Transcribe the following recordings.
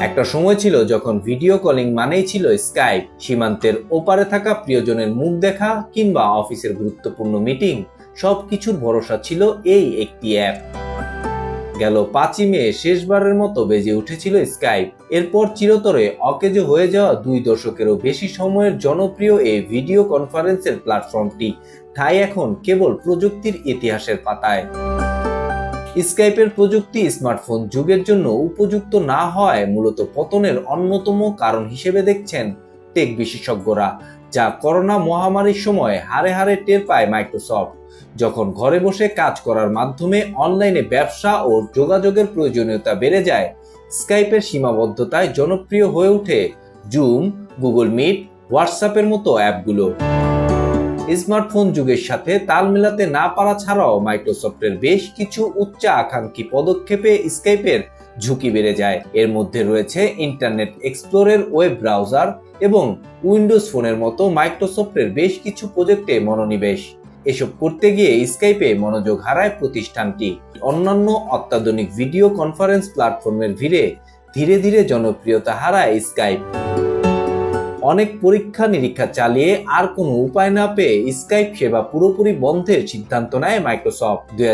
একটা সময় ছিল যখন ভিডিও কলিং মানেই ছিল স্কাইপ সীমান্তের ওপারে থাকা প্রিয়জনের মুখ দেখা কিংবা অফিসের গুরুত্বপূর্ণ মিটিং সবকিছুর ভরসা ছিল এই একটি অ্যাপ গেল পাঁচই মে, শেষবারের মতো বেজে উঠেছিল স্কাইপ এরপর চিরতরে অকেজো হয়ে যাওয়া দুই দশকেরও বেশি সময়ের জনপ্রিয় এই ভিডিও কনফারেন্সের প্ল্যাটফর্মটি ঠাই এখন কেবল প্রযুক্তির ইতিহাসের পাতায়। স্কাইপের প্রযুক্তি স্মার্টফোন যুগের জন্য উপযুক্ত না হওয়ায় মূলত পতনের অন্যতম কারণ হিসেবে দেখছেন টেক বিশেষজ্ঞরা, যা করোনা মহামারীর সময় হারে হারে টের পায় মাইক্রোসফট যখন ঘরে বসে কাজ করার মাধ্যমে অনলাইনে ব্যবসা ও যোগাযোগের প্রয়োজনীয়তা বেড়ে যায় স্কাইপের সীমাবদ্ধতায় জনপ্রিয় হয়ে ওঠে জুম গুগল মিট হোয়াটসঅ্যাপের মতো অ্যাপগুলো। স্মার্টফোন যুগের সাথে তাল মেলাতে না পারা ছাড়াও মাইক্রোসফটের বেশ কিছু উচ্চ আকাঙ্ক্ষী পদক্ষেপে স্কাইপের ঝুঁকি বেড়ে যায়। এর মধ্যে রয়েছে ইন্টারনেট এক্সপ্লোরের ওয়েব ব্রাউজার এবং উইন্ডোজ ফোনের মতো মাইক্রোসফটের বেশ কিছু প্রজেক্টে মনোনিবেশ। এসব করতে গিয়ে স্কাইপে মনোযোগ হারায় প্রতিষ্ঠানটি। অন্যান্য অত্যাধুনিক ভিডিও কনফারেন্স প্ল্যাটফর্মের ভিড়ে ধীরে ধীরে জনপ্রিয়তা হারায় স্কাইপ। অনেক পরীক্ষা নিরীক্ষা চালিয়ে আর কোনো উপায় না পেয়ে স্কাইপ সেবা পুরোপুরি বন্ধের সিদ্ধান্ত নেয় মাইক্রোসফট দুই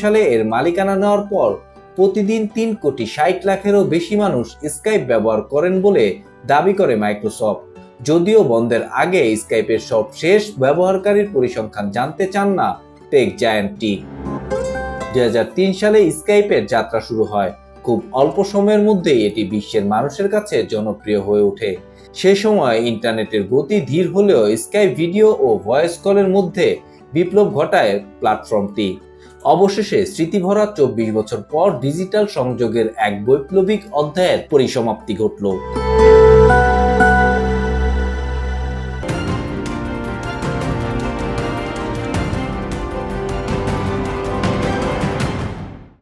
সালে এর মালিকানা নেওয়ার পর প্রতিদিন তিন কোটি ষাট লাখেরও বেশি মানুষ স্কাইপ ব্যবহার করেন বলে দাবি করে মাইক্রোসফট যদিও বন্ধের আগে স্কাইপের সব শেষ ব্যবহারকারীর পরিসংখ্যান জানতে চান না টেক জায়ান্টটি দুই সালে স্কাইপের যাত্রা শুরু হয়। খুব অল্প সময়ের মধ্যেই এটি বিশ্বের মানুষের কাছে জনপ্রিয় হয়ে ওঠে। সে সময় ইন্টারনেটের গতি ধীর হলেও স্কাই ভিডিও ও ভয়েস কলের মধ্যে বিপ্লব ঘটায় প্ল্যাটফর্মটি। অবশেষে স্মৃতিভরা চব্বিশ বছর পর ডিজিটাল সংযোগের এক বৈপ্লবিক অধ্যায়ের পরিসমাপ্তি ঘটল।